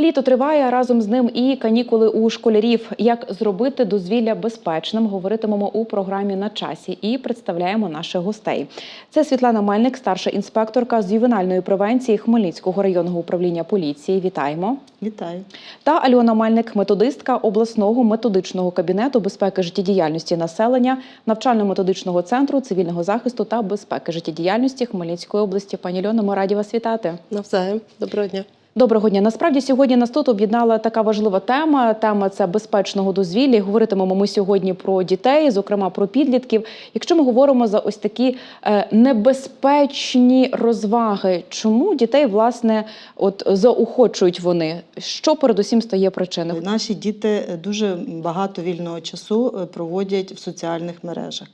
Літо триває разом з ним і канікули у школярів. Як зробити дозвілля безпечним? Говоритимемо у програмі на часі і представляємо наших гостей. Це Світлана Мельник, старша інспекторка з ювенальної превенції Хмельницького районного управління поліції. Вітаємо. Вітаю. Та Альона Мельник, методистка обласного методичного кабінету безпеки життєдіяльності населення, навчально-методичного центру цивільного захисту та безпеки життєдіяльності Хмельницької області. Пані Альона, ми раді вас вітати. Навзаєм. Доброго дня. Доброго дня. Насправді сьогодні нас тут об'єднала така важлива тема. Тема це безпечного дозвілля. Говоритимемо ми сьогодні про дітей, зокрема про підлітків. Якщо ми говоримо за ось такі е, небезпечні розваги, чому дітей власне от заохочують вони? Що передусім стає причиною? Наші діти дуже багато вільного часу е, проводять в соціальних мережах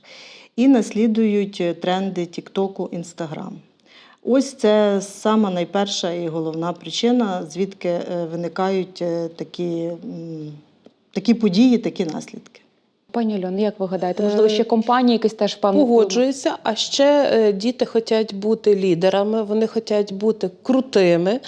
і наслідують е, тренди Тіктоку, Інстаграм. Ось це сама найперша і головна причина, звідки е, виникають е, такі, такі події, такі наслідки. Пані Альон, як ви гадаєте? Можливо, ще компанії якісь теж певно Погоджуюся. А ще е, діти хочуть бути лідерами, вони хочуть бути крутими.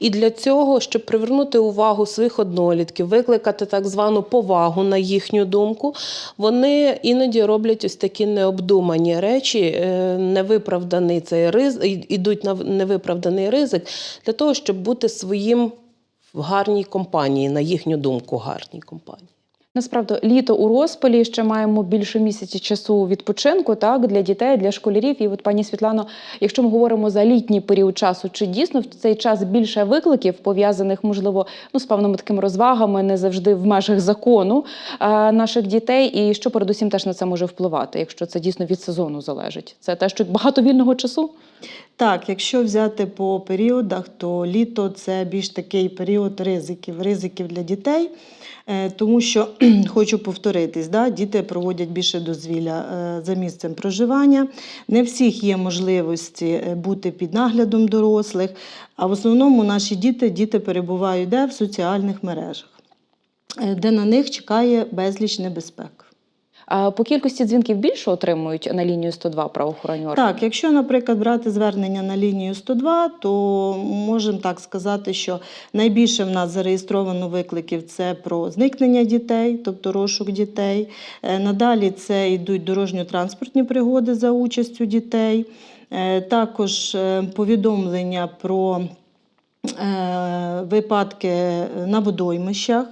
І для цього, щоб привернути увагу своїх однолітків, викликати так звану повагу на їхню думку, вони іноді роблять ось такі необдумані речі, е, невиправданий цей ризик, ідуть на невиправданий ризик для того, щоб бути своїм в гарній компанії, на їхню думку, гарній компанії. Насправді, літо у розпалі ще маємо більше місяці часу відпочинку, так для дітей, для школярів. І от пані Світлано, якщо ми говоримо за літній період часу, чи дійсно в цей час більше викликів пов'язаних, можливо, ну з певними такими розвагами, не завжди в межах закону е, наших дітей, і що передусім теж на це може впливати, якщо це дійсно від сезону залежить? Це те, що багато вільного часу. Так, якщо взяти по періодах, то літо це більш такий період ризиків, ризиків для дітей. Е, Тому що хочу повторитись, да, діти проводять більше дозвілля е, за місцем проживання. Не всіх є можливості е, бути під наглядом дорослих, а в основному наші діти, діти перебувають де в соціальних мережах, де на них чекає безліч небезпек. А по кількості дзвінків більше отримують на лінію 102 правоохоронні органи? Так, якщо, наприклад, брати звернення на лінію 102, то можемо так сказати, що найбільше в нас зареєстровано викликів це про зникнення дітей, тобто розшук дітей. Е, Надалі це йдуть дорожньо-транспортні пригоди за участю дітей, Е, також е, повідомлення про випадки на водоймищах.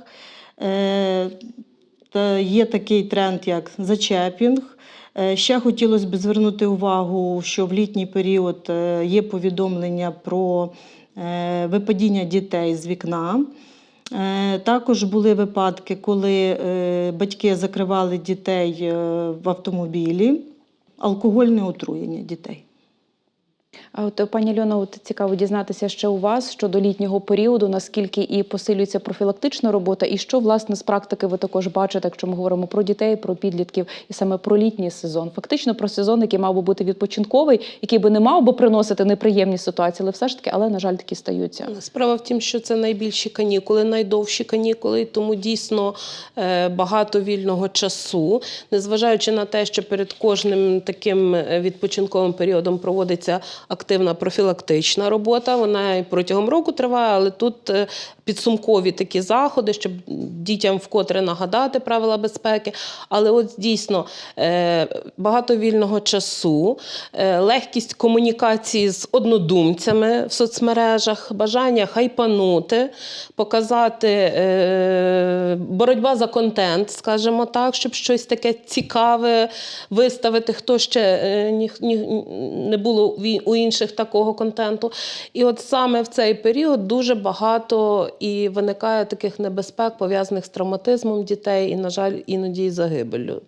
Та є такий тренд, як зачепінг. Е, Ще хотілося б звернути увагу, що в літній період е, є повідомлення про е, випадіння дітей з вікна. Також були випадки, коли батьки закривали дітей в автомобілі, алкогольне отруєння дітей. От пані Альона, от цікаво дізнатися ще у вас щодо літнього періоду, наскільки і посилюється профілактична робота, і що власне з практики ви також бачите, якщо ми говоримо про дітей, про підлітків і саме про літній сезон. Фактично про сезон, який мав би бути відпочинковий, який би не мав би приносити неприємні ситуації, але все ж таки, але на жаль, такі стаються. Справа в тім, що це найбільші канікули, найдовші канікули, тому дійсно е, багато вільного часу, незважаючи на те, що перед кожним таким е, відпочинковим періодом проводиться активна профілактична робота. Вона і протягом року триває, але тут е, підсумкові такі заходи, щоб дітям вкотре нагадати правила безпеки. Але от дійсно е, багато вільного часу, е, легкість комунікації з однодумцями в соцмережах, бажання хайпанути, показати боротьба за контент, скажімо так, щоб щось таке цікаве виставити, хто ще не було у інших такого контенту. І от саме в цей період дуже багато і виникає таких небезпек, пов'язаних з травматизмом дітей, і, на жаль, іноді і загибеллю.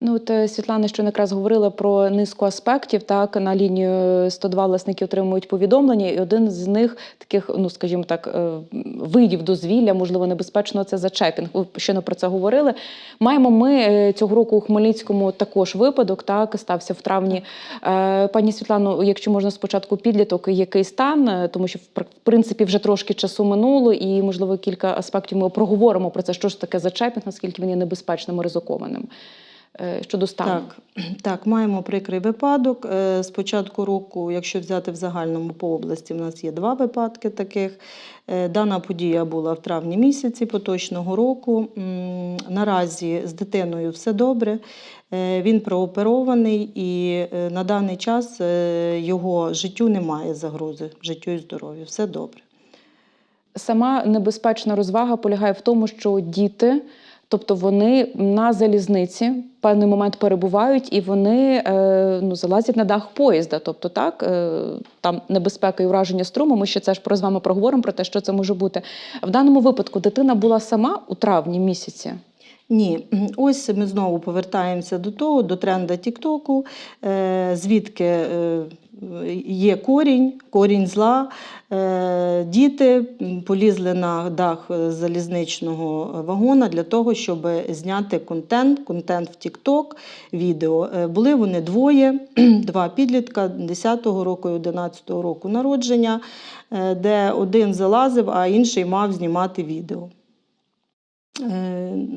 Ну, от е, Світлана, що якраз говорила про низку аспектів. Так на лінію 102 власники отримують повідомлення, і один з них таких, ну скажімо так, е, видів дозвілля, можливо, небезпечного це зачепінг. Ви щойно про це говорили. Маємо ми е, цього року у Хмельницькому також випадок. Так стався в травні. Е, Пані Світлано, якщо можна спочатку підліток, який стан, Е, тому що в принципі вже трошки часу минуло, і можливо кілька аспектів ми проговоримо про це, що ж таке зачепінг, наскільки він є небезпечним і ризикованим. Е, щодо стану? Так, так, маємо прикрий випадок. Е, З початку року, якщо взяти в загальному по області, в нас є два випадки таких. Е, Дана подія була в травні місяці поточного року. Наразі з дитиною все добре. Він прооперований і на даний час його життю немає загрози, життю і здоров'ю. Все добре. Сама небезпечна розвага полягає в тому, що діти, тобто вони на залізниці певний момент перебувають і вони е, ну, залазять на дах поїзда. Тобто, так, е, там небезпека і враження струму. Ми ще це ж про з вами проговоримо про те, що це може бути. В даному випадку дитина була сама у травні місяці. Ні, ось ми знову повертаємося до того, до тренда Тіктоку, е, звідки е, є корінь, корінь зла. Е, Діти полізли на дах залізничного вагона для того, щоб зняти контент, контент в Тікток, відео. Були вони двоє, два підлітка 10-го року і 11-го року народження, де один залазив, а інший мав знімати відео. Е,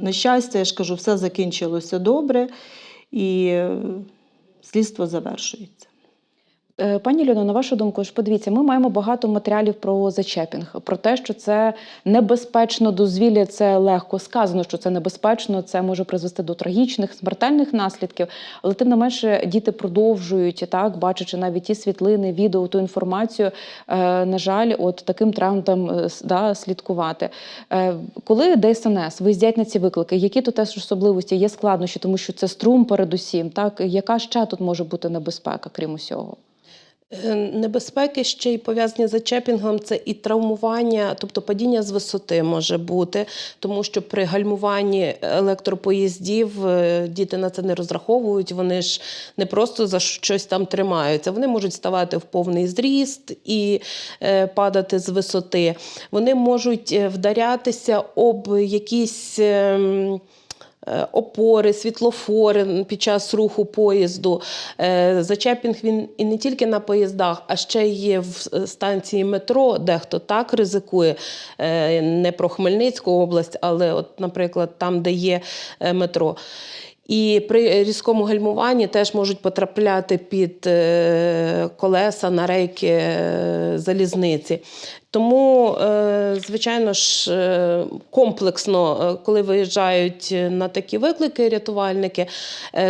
На щастя, я ж кажу, все закінчилося добре і е, слідство завершується. Е, Пані Ліно, на вашу думку, ж подивіться, ми маємо багато матеріалів про зачепінг, про те, що це небезпечно дозвілля, це легко сказано, що це небезпечно, це може призвести до трагічних, смертельних наслідків. Але тим не менше діти продовжують так, бачачи навіть ті світлини, відео, ту інформацію. е, На жаль, от таким трендом е, да, слідкувати. Коли ДСНС виїздять на ці виклики, які тут теж особливості, є складнощі, тому що це струм передусім. Так яка ще тут може бути небезпека, крім усього? Е, Небезпеки ще й пов'язані з зачепінгом, це і травмування, тобто падіння з висоти може бути, тому що при гальмуванні електропоїздів е, діти на це не розраховують. Вони ж не просто за щось там тримаються. Вони можуть ставати в повний зріст і е, падати з висоти. Вони можуть вдарятися об якісь. Е, Опори, світлофори під час руху поїзду. Е, Зачепінг він і не тільки на поїздах, а ще є в станції метро, дехто так ризикує. Е, Не про Хмельницьку область, але, от, наприклад, там, де є метро. І при різкому гальмуванні теж можуть потрапляти під колеса на рейки залізниці. Тому, е, звичайно ж, е, комплексно, е, коли виїжджають на такі виклики рятувальники,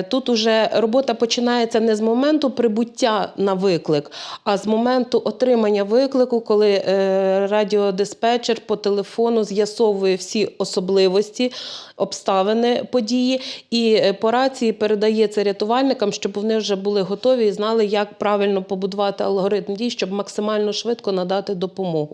тут уже робота починається не з моменту прибуття на виклик, а з моменту отримання виклику, коли радіодиспетчер по телефону з'ясовує всі особливості, обставини події, і по рації передає це рятувальникам, щоб вони вже були готові і знали, як правильно побудувати алгоритм дій, щоб максимально швидко надати допомогу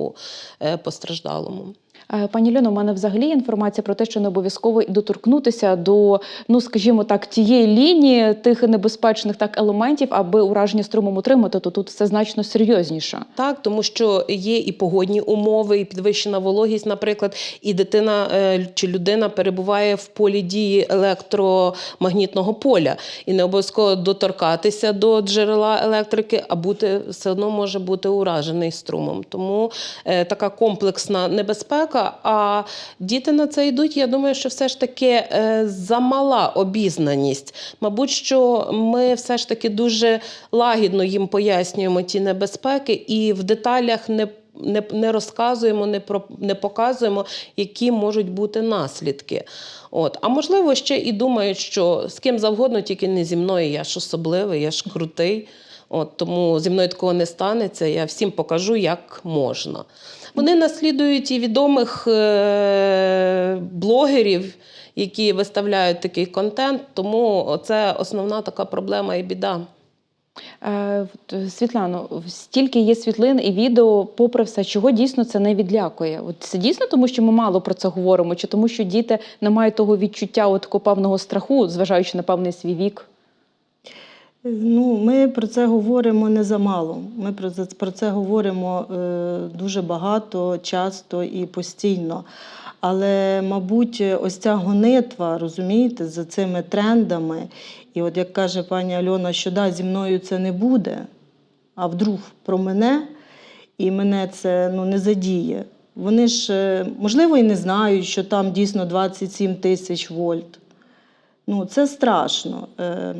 е, постраждалому. Е, Пані Льоно, у мене взагалі інформація про те, що не обов'язково доторкнутися до, ну скажімо так, тієї лінії тих небезпечних так елементів, аби ураження струмом отримати, то тут все значно серйозніше. Так, тому що є і погодні умови, і підвищена вологість, наприклад, і дитина е, чи людина перебуває в полі дії електромагнітного поля, і не обов'язково доторкатися до джерела електрики, а бути все одно може бути уражений струмом. Тому е, така комплексна небезпека. А діти на це йдуть. Я думаю, що все ж таки е, замала обізнаність. Мабуть, що ми все ж таки дуже лагідно їм пояснюємо ті небезпеки і в деталях не. Не, не розказуємо, не, про, не показуємо, які можуть бути наслідки. От. А можливо, ще і думають, що з ким завгодно, тільки не зі мною. Я ж особливий, я ж крутий. От, тому зі мною такого не станеться. Я всім покажу, як можна. Вони наслідують і відомих е- блогерів, які виставляють такий контент. Тому це основна така проблема і біда. Е, Світлано, стільки є світлин і відео, попри все, чого дійсно це не відлякує? От це дійсно тому, що ми мало про це говоримо, чи тому, що діти не мають того відчуття от такого певного страху, зважаючи на певний свій вік? Ну, ми про це говоримо не замало. Ми про це, про це говоримо е, дуже багато, часто і постійно. Але, мабуть, ось ця гонитва, розумієте, за цими трендами. І от як каже пані Альона, що да, зі мною це не буде, а вдруг про мене, і мене це ну, не задіє. Вони ж, е, можливо, і не знають, що там дійсно 27 тисяч вольт. Ну, це страшно. Е,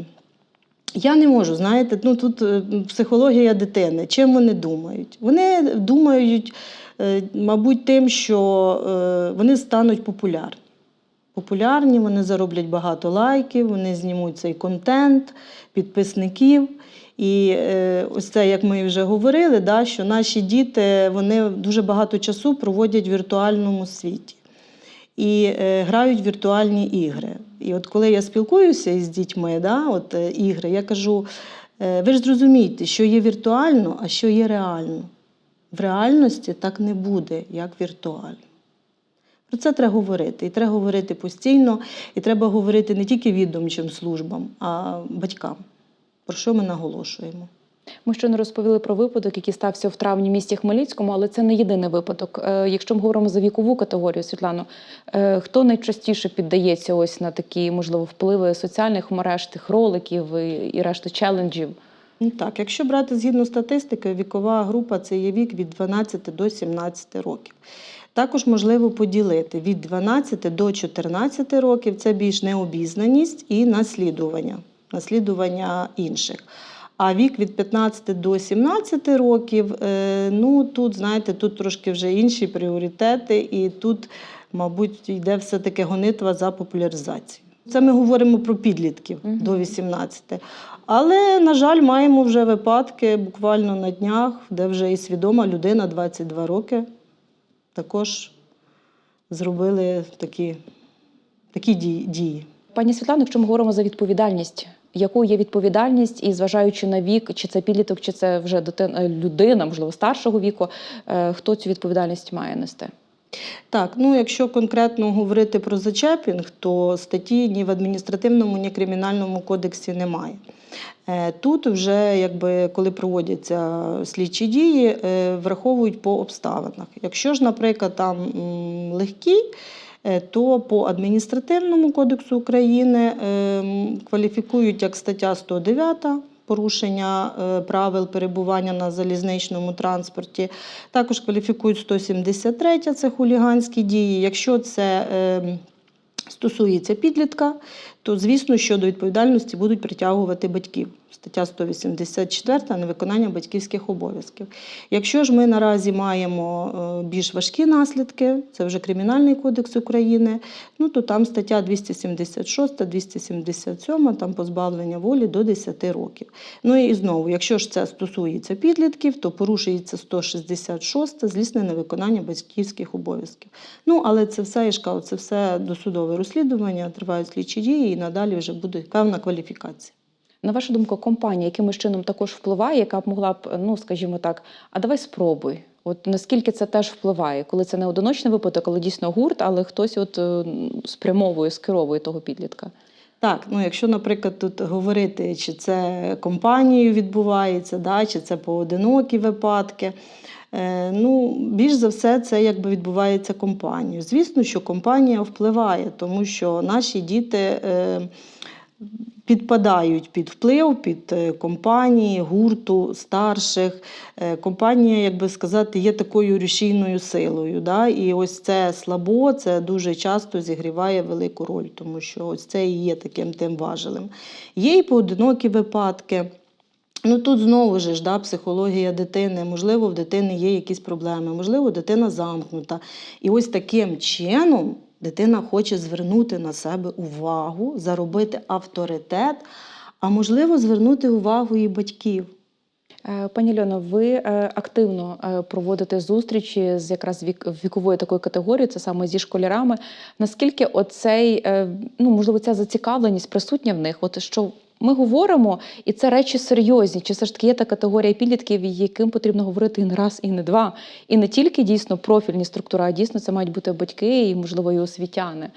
Я не можу, знаєте, ну тут е, психологія дитини. Чим вони думають? Вони думають, е, мабуть, тим, що е, вони стануть популярні. Популярні, вони зароблять багато лайків, вони знімуть цей контент, підписників. І ось це, як ми вже говорили, да, що наші діти вони дуже багато часу проводять в віртуальному світі і е, грають віртуальні ігри. І от коли я спілкуюся із дітьми, да, от, е, ігри, я кажу: е, ви ж зрозумієте, що є віртуально, а що є реально. В реальності так не буде, як віртуально. Про це треба говорити. І треба говорити постійно, і треба говорити не тільки відомчим службам, а батькам. Про що ми наголошуємо? Ми щойно розповіли про випадок, який стався в травні місті Хмельницькому, але це не єдиний випадок. Е, Якщо ми говоримо за вікову категорію, Світлано, е, хто найчастіше піддається ось на такі, можливо, впливи соціальних мереж, тих роликів і, і решти челенджів? Ну, Так, якщо брати згідно статистики, вікова група це є вік від 12 до 17 років. Також можливо поділити від 12 до 14 років це більш необізнаність і наслідування, наслідування інших. А вік від 15 до 17 років, е, ну тут, знаєте, тут трошки вже інші пріоритети, і тут, мабуть, йде все-таки гонитва за популяризацію. Це ми говоримо про підлітків до 18. Але, на жаль, маємо вже випадки буквально на днях, де вже і свідома людина 22 роки також зробили такі, такі дії- дії. Пані Світлано, якщо ми говоримо за відповідальність, якою є відповідальність, і зважаючи на вік, чи це підліток, чи це вже дитина, людина, можливо, старшого віку, е, хто цю відповідальність має нести? Так, ну якщо конкретно говорити про зачепінг, то статті ні в адміністративному, ні в кримінальному кодексі немає. Е, Тут вже, якби, коли проводяться слідчі дії, е, враховують по обставинах. Якщо ж, наприклад, там легкі, е, то по адміністративному кодексу України е, кваліфікують як стаття 109 порушення е, правил перебування на залізничному транспорті. Також кваліфікують 173 це хуліганські дії. Якщо це е, стосується підлітка, то звісно, що до відповідальності будуть притягувати батьків. Стаття 184 невиконання батьківських обов'язків. Якщо ж ми наразі маємо е, більш важкі наслідки, це вже Кримінальний кодекс України, ну то там стаття 276, 277, там позбавлення волі до 10 років. Ну і знову, якщо ж це стосується підлітків, то порушується 166 злісне невиконання батьківських обов'язків. Ну, але це все, я ж це все досудове розслідування, тривають слідчі дії, і надалі вже буде певна кваліфікація. На вашу думку, компанія якимось чином також впливає, яка б могла б, ну скажімо так, а давай спробуй. От наскільки це теж впливає, коли це не одиночний випадок, коли дійсно гурт, але хтось от е, спрямовує, скеровує того підлітка. Так, ну якщо, наприклад, тут говорити, чи це компанією відбувається, да, чи це поодинокі випадки. е, Ну, більш за все, це якби відбувається компанією. Звісно, що компанія впливає, тому що наші діти е, підпадають під вплив, під е, компанії, гурту старших. Е, Компанія, як би сказати, є такою рушійною силою. Да? І ось це слабо, це дуже часто зігріває велику роль, тому що ось це і є таким тим важелем. Є і поодинокі випадки. Ну тут знову ж да, психологія дитини. Можливо, в дитини є якісь проблеми, можливо, дитина замкнута. І ось таким чином дитина хоче звернути на себе увагу, заробити авторитет, а можливо, звернути увагу і батьків. Е, Пані Льоно, ви е, активно е, проводите зустрічі з якраз вік, вікової такої категорії, це саме зі школярами. Наскільки оцей, ну можливо, ця зацікавленість присутня в них? От що ми говоримо, і це речі серйозні. Чи все ж таки є та категорія підлітків, яким потрібно говорити і не раз, і не два, і не тільки дійсно профільні структури, а дійсно це мають бути батьки і, можливо, і освітяни.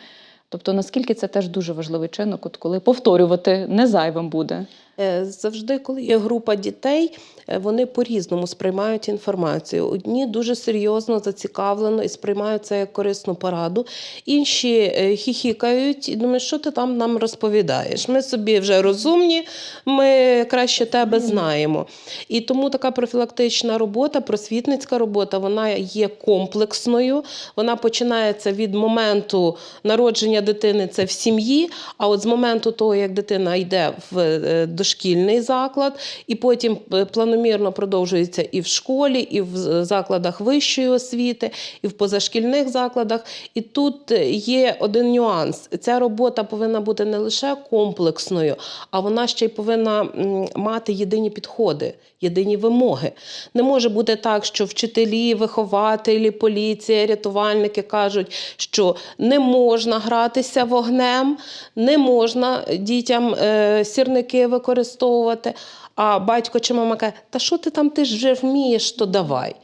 Тобто, наскільки це теж дуже важливий чинок, от коли повторювати не зайвим буде. Е, Завжди, коли є група дітей, е, вони по-різному сприймають інформацію. Одні дуже серйозно зацікавлено і сприймають це як корисну пораду, інші е, хіхікають і думають, що ти там нам розповідаєш. Ми собі вже розумні, ми краще тебе знаємо. І тому така профілактична робота, просвітницька робота, вона є комплексною. Вона починається від моменту народження дитини, це в сім'ї. А от з моменту того, як дитина йде в е, дошкільний заклад, і потім е, планомірно продовжується і в школі, і в закладах вищої освіти, і в позашкільних закладах. І тут е, є один нюанс: ця робота повинна бути не лише комплексною, а вона ще й повинна мати єдині підходи, єдині вимоги. Не може бути так, що вчителі, вихователі, поліція, рятувальники кажуть, що не можна гратися вогнем, не можна дітям е, сірники використовувати. А батько чи мама каже, та що ти там ти ж вже вмієш, то давай.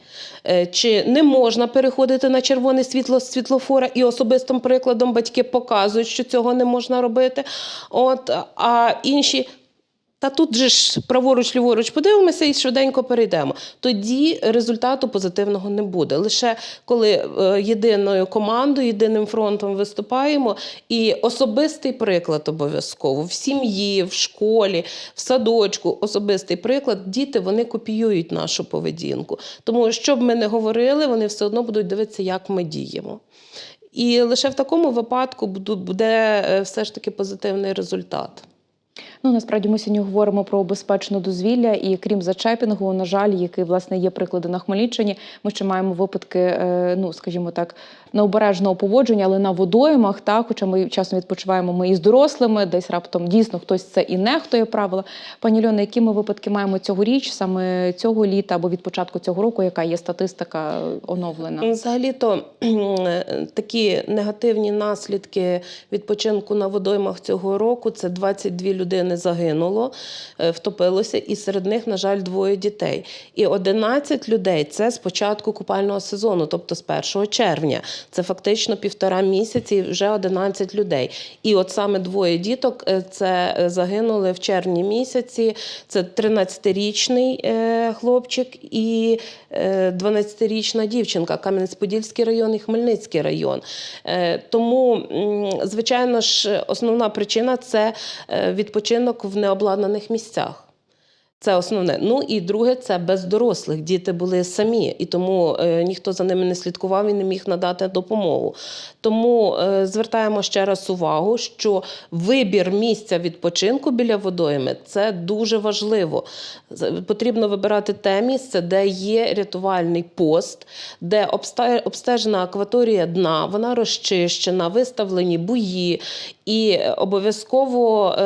Е, Чи не можна переходити на червоне світло з світлофора, і особистим прикладом батьки показують, що цього не можна робити. От, а інші. Та тут же ж праворуч, ліворуч подивимося і швиденько перейдемо. Тоді результату позитивного не буде. Лише коли е, єдиною командою, єдиним фронтом виступаємо, і особистий приклад обов'язково в сім'ї, в школі, в садочку, особистий приклад, діти вони копіюють нашу поведінку. Тому що б ми не говорили, вони все одно будуть дивитися, як ми діємо. І лише в такому випадку буде е, все ж таки позитивний результат. Ну насправді ми сьогодні говоримо про безпечне дозвілля, і крім зачепінгу, на жаль, який власне є приклади на Хмельниччині. Ми ще маємо випадки, е, ну скажімо так, необережного поводження, але на водоймах. Так, хоча ми часно відпочиваємо ми і з дорослими, десь раптом дійсно хтось це і нехтує правила. Пані Льоно, які ми випадки маємо цьогоріч, саме цього літа або від початку цього року, яка є статистика оновлена? Взагалі-то е, такі негативні наслідки відпочинку на водоймах цього року це 22 людини загинуло, е, втопилося, і серед них, на жаль, двоє дітей. І 11 людей це з початку купального сезону, тобто з 1 червня. Це фактично півтора місяці, вже 11 людей. І от саме двоє діток е, це е, загинули в червні місяці. Це 13-річний е, хлопчик і е, 12-річна дівчинка, Кам'янець-Подільський район і Хмельницький район. Тому, звичайно ж, основна причина це е, відпочинок в необладнаних місцях. Це основне. Ну і друге, це без дорослих. Діти були самі, і тому е, ніхто за ними не слідкував і не міг надати допомогу. Тому е, звертаємо ще раз увагу, що вибір місця відпочинку біля водойми це дуже важливо. Потрібно вибирати те місце, де є рятувальний пост, де обстежена акваторія дна, вона розчищена, виставлені буї, і обов'язково е,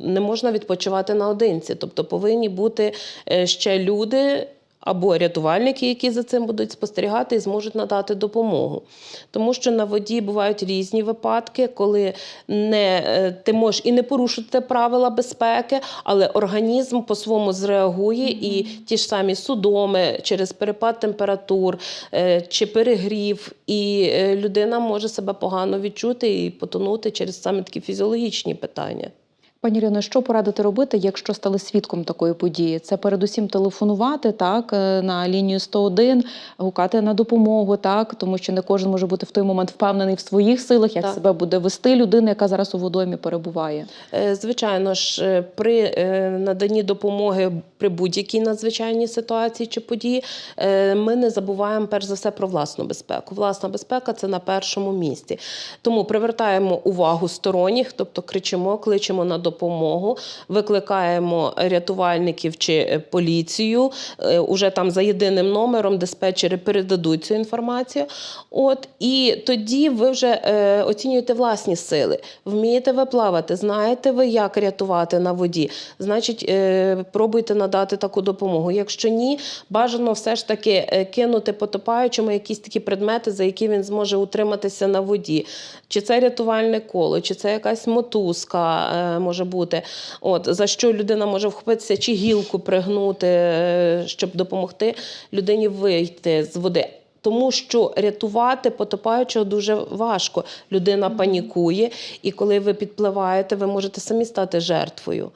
не можна відпочивати наодинці. Тобто повинні бути е, ще люди. Або рятувальники, які за цим будуть спостерігати і зможуть надати допомогу. Тому що на воді бувають різні випадки, коли не, е, ти можеш і не порушити правила безпеки, але організм по-своєму зреагує, і ті ж самі судоми через перепад температур е, чи перегрів, і е, людина може себе погано відчути і потонути через саме такі фізіологічні питання. Пані Ірино, що порадити робити, якщо стали свідком такої події? Це передусім телефонувати так е, на лінію 101, гукати на допомогу, так тому що не кожен може бути в той момент впевнений в своїх силах, як Так. себе буде вести людина, яка зараз у водоймі перебуває. Е, Звичайно ж, е, при наданні допомоги при будь-якій надзвичайній ситуації чи події, ми не забуваємо перш за все про власну безпеку. Власна безпека це на першому місці. Тому привертаємо увагу сторонніх, тобто кричимо, кличемо на допомогу, викликаємо рятувальників чи е, поліцію. е, Уже там за єдиним номером диспетчери передадуть цю інформацію. От і тоді ви вже е, оцінюєте власні сили. Вмієте ви плавати, знаєте ви, як рятувати на воді. Значить, е, пробуйте надати таку допомогу. Якщо ні, бажано все ж таки е, кинути потопаючому якісь такі предмети, за які він зможе утриматися на воді. Чи це рятувальне коло, чи це якась мотузка е, може бути. От за що людина може вхопитися, чи гілку пригнути, е, щоб допомогти людині вийти з води. Тому що рятувати потопаючого дуже важко. Людина панікує, і коли ви підпливаєте, ви можете самі стати жертвою.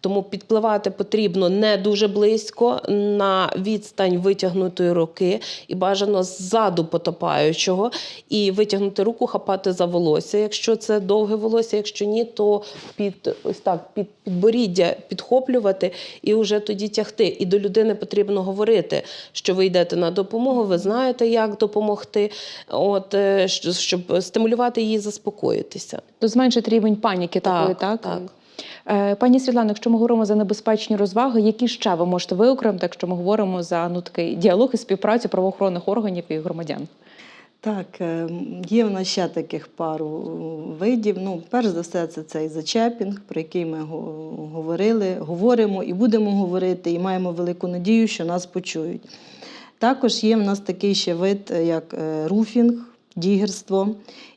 Тому підпливати потрібно не дуже близько, на відстань витягнутої руки, і бажано ззаду потопаючого, і витягнути руку, хапати за волосся. Якщо це довге волосся, якщо ні, то під ось так під підборіддя підхоплювати і вже тоді тягти. І до людини потрібно говорити, що ви йдете на допомогу, ви знаєте, як допомогти, от е, щоб стимулювати її заспокоїтися. То зменшити рівень паніки такої, так? так. Е, Пані Світлано, якщо ми говоримо за небезпечні розваги, які ще ви можете виокремити, якщо ми говоримо за ну такий діалог і співпрацю правоохоронних органів і громадян? Так, е, є в нас ще таких пару видів. Ну, перш за все, це цей зачепінг, про який ми говорили, говоримо і будемо говорити, і маємо велику надію, що нас почують. Також є в нас такий ще вид, е, як е, руфінг, дігерство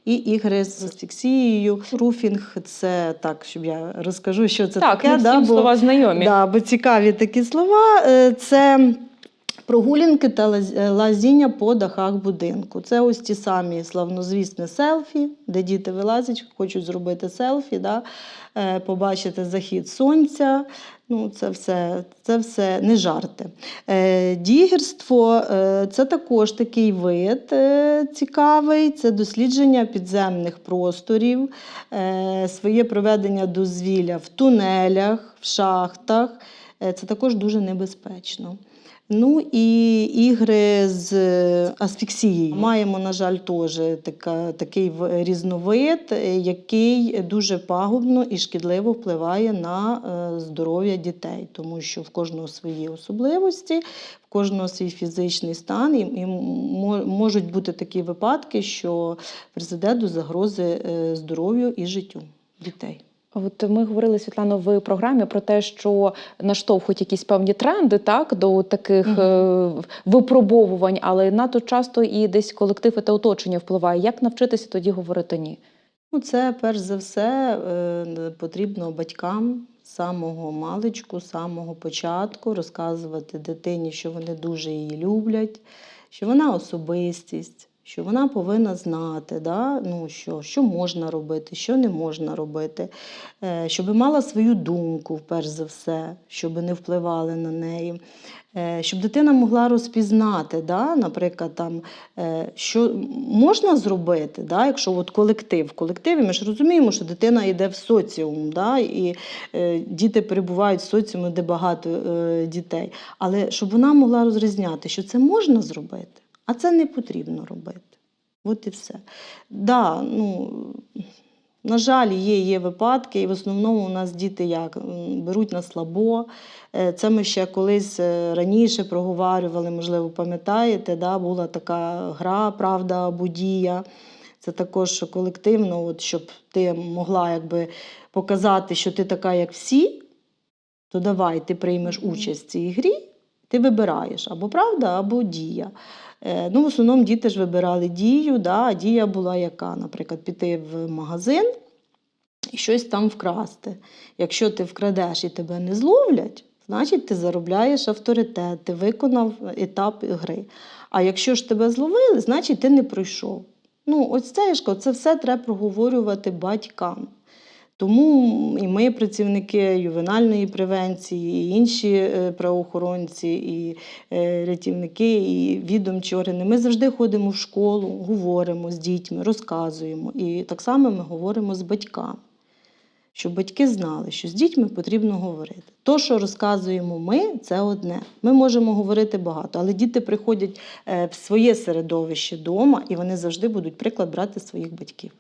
і ігри з асфіксією. Руфінг це так, щоб я розкажу, що це так, таке. Так, да, слова знайомі. Да, бо цікаві такі слова. Е, Це прогулянки та е, лазіння по дахах будинку. Це ось ті самі славнозвісні селфі, де діти вилазять, хочуть зробити селфі, да, е, побачити захід сонця. Ну, це все, це все не жарти. Е, Дігерство це також такий вид цікавий. Це дослідження підземних просторів, своє проведення дозвілля в тунелях, в шахтах. Це також дуже небезпечно. Ну і ігри з асфіксією. Маємо, на жаль, теж така, такий різновид, е, який дуже пагубно і шкідливо впливає на е, здоров'я дітей, тому що в кожного свої особливості, в кожного свій фізичний стан, і, можуть бути такі випадки, що призведе до загрози е, здоров'ю і життю дітей. От ми говорили Світлано в програмі про те, що наштовхують якісь певні тренди, так до таких Мгм. е, випробовувань, але надто часто і десь колектив та оточення впливає. Як навчитися тоді говорити ні? Ну, це перш за все е, потрібно батькам самого маличку, самого початку розказувати дитині, що вони дуже її люблять, що вона особистість, що вона повинна знати, да? ну, що, що можна робити, що не можна робити, е, щоб мала свою думку, перш за все, щоб не впливали на неї. Е, Щоб дитина могла розпізнати, да, наприклад, там, е, що можна зробити, да, якщо от колектив. В колективі ми ж розуміємо, що дитина йде в соціум, да, і е, діти перебувають в соціумі, де багато е, дітей. Але щоб вона могла розрізняти, що це можна зробити, а це не потрібно робити. От і все. Да, ну, на жаль, є, є випадки, і в основному у нас діти як беруть на слабо. Е, Це ми ще колись е, раніше проговорювали, можливо, пам'ятаєте, да, була така гра Правда або дія. Це також колективно, от, щоб ти могла якби, показати, що ти така, як всі, то давай ти приймеш участь в цій грі, ти вибираєш або правда, або дія. Е, Ну, в основному діти ж вибирали дію, да, а дія була яка? Наприклад, піти в магазин і щось там вкрасти. Якщо ти вкрадеш і тебе не зловлять, значить ти заробляєш авторитет, ти виконав етап гри. А якщо ж тебе зловили, значить ти не пройшов. Ну, ось це, це все треба проговорювати батькам. Тому і ми, працівники ювенальної превенції, і інші е, правоохоронці, і е, рятівники, і відомчі органи, ми завжди ходимо в школу, говоримо з дітьми, розказуємо. І так само ми говоримо з батьками, щоб батьки знали, що з дітьми потрібно говорити. То, що розказуємо ми, це одне. Ми можемо говорити багато, але діти приходять е, в своє середовище вдома, і вони завжди будуть приклад брати своїх батьків.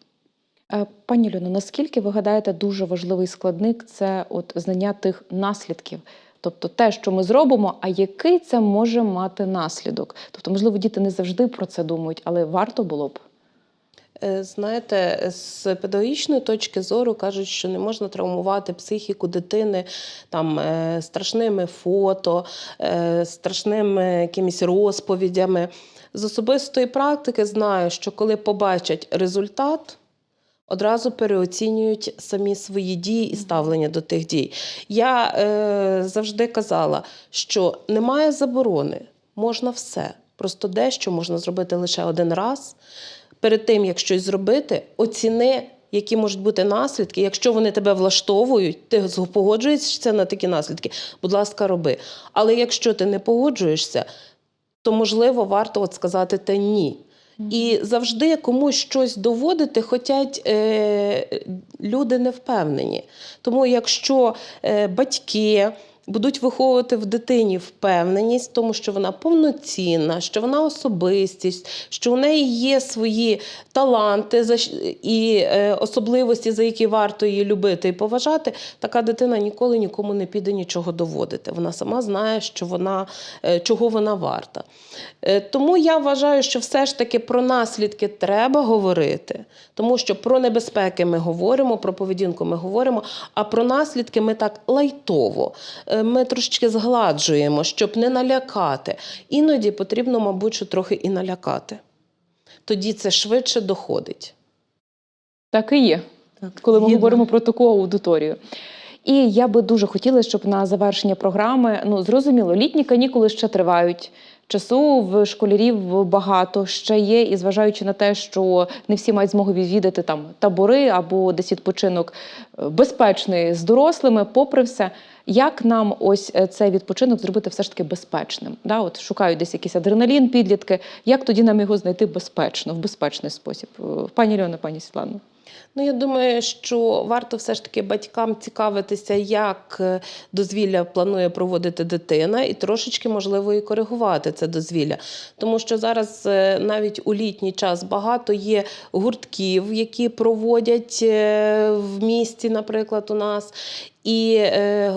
Е, Пані Люно, наскільки ви гадаєте, дуже важливий складник це от знання тих наслідків? Тобто те, що ми зробимо, а який це може мати наслідок? Тобто, можливо, діти не завжди про це думають, але варто було б. Е, Знаєте, з педагогічної точки зору кажуть, що не можна травмувати психіку дитини там е, страшними фото, страшними якимись розповідями. З особистої практики знаю, що коли побачать результат, одразу переоцінюють самі свої дії і ставлення до тих дій. Я е, завжди казала, що немає заборони, можна все. Просто дещо можна зробити лише один раз. Перед тим, як щось зробити, оціни, які можуть бути наслідки. Якщо вони тебе влаштовують, ти погоджуєшся на такі наслідки, будь ласка, роби. Але якщо ти не погоджуєшся, то можливо варто от сказати те ні. І завжди комусь щось доводити хотять е, люди не впевнені. Тому якщо е, батьки будуть виховувати в дитині впевненість, в тому що вона повноцінна, що вона особистість, що у неї є свої таланти і е, особливості, за які варто її любити і поважати, така дитина ніколи нікому не піде нічого доводити. Вона сама знає, що вона, е, чого вона варта. Е, Тому я вважаю, що все ж таки про наслідки треба говорити, тому що про небезпеки ми говоримо, про поведінку ми говоримо, а про наслідки ми так лайтово. Е, Ми трошечки згладжуємо, щоб не налякати. Іноді потрібно, мабуть, що трохи і налякати. Тоді це швидше доходить. Так і є. Так, коли ми згідно. говоримо про таку аудиторію. І я би дуже хотіла, щоб на завершення програми, ну зрозуміло, літні канікули ще тривають. Часу в школярів багато ще є, і зважаючи на те, що не всі мають змогу відвідати там табори або десь відпочинок е, безпечний з дорослими, попри все, як нам ось е, цей відпочинок зробити все ж таки безпечним? Да? От шукають десь якийсь адреналін, підлітки. Як тоді нам його знайти безпечно, в безпечний спосіб? Е, Пані Льона, пані Світлано. Ну, я думаю, що варто все ж таки батькам цікавитися, як е, дозвілля планує проводити дитина, і трошечки можливо і коригувати це дозвілля. Тому що зараз навіть у літній час багато є гуртків, які проводять в місті, наприклад, у нас. І е,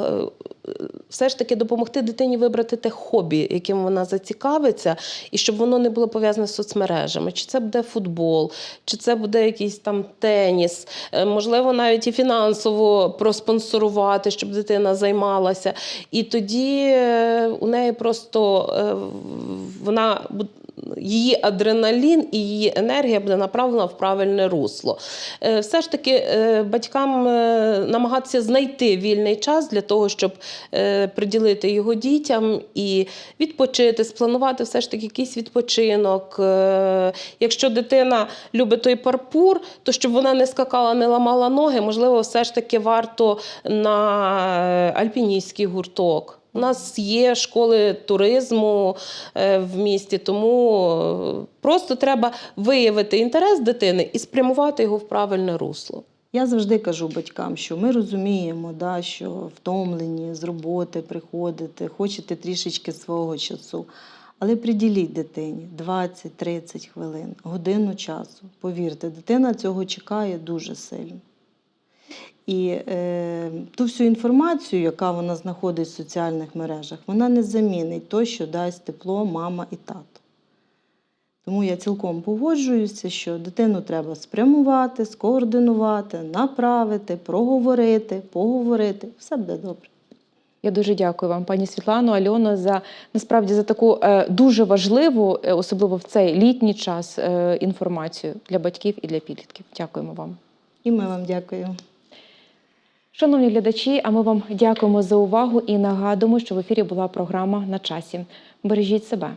все ж таки допомогти дитині вибрати те хобі, яким вона зацікавиться, і щоб воно не було пов'язане з соцмережами. Чи це буде футбол, чи це буде якийсь там теніс, Е, можливо, навіть і фінансово проспонсорувати, щоб дитина займалася. І тоді е, у неї просто е, вона її адреналін і її енергія буде направлена в правильне русло. Е, Все ж таки е, батькам е, намагатися знайти вільний час для того, щоб приділити його дітям і відпочити, спланувати все ж таки якийсь відпочинок. Якщо дитина любить той парпур, то щоб вона не скакала, не ламала ноги, можливо, все ж таки варто на альпіністський гурток. У нас є школи туризму е, в місті, тому е, просто треба виявити інтерес дитини і спрямувати його в правильне русло. Я завжди кажу батькам, що ми розуміємо, да, що втомлені з роботи приходите, хочете трішечки свого часу. Але приділіть дитині 20-30 хвилин, годину часу. Повірте, дитина цього чекає дуже сильно. І е, ту всю інформацію, яка вона знаходить в соціальних мережах, вона не замінить то, що дасть тепло мама і тато. Тому я цілком погоджуюся, що дитину треба спрямувати, скоординувати, направити, проговорити, поговорити. Все буде добре. Я дуже дякую вам, пані Світлано, Альоно, за насправді за таку е, дуже важливу, е, особливо в цей літній час, е, інформацію для батьків і для підлітків. Дякуємо вам. І ми вам дякуємо. Шановні глядачі, а ми вам дякуємо за увагу і нагадуємо, що в ефірі була програма на часі. Бережіть себе.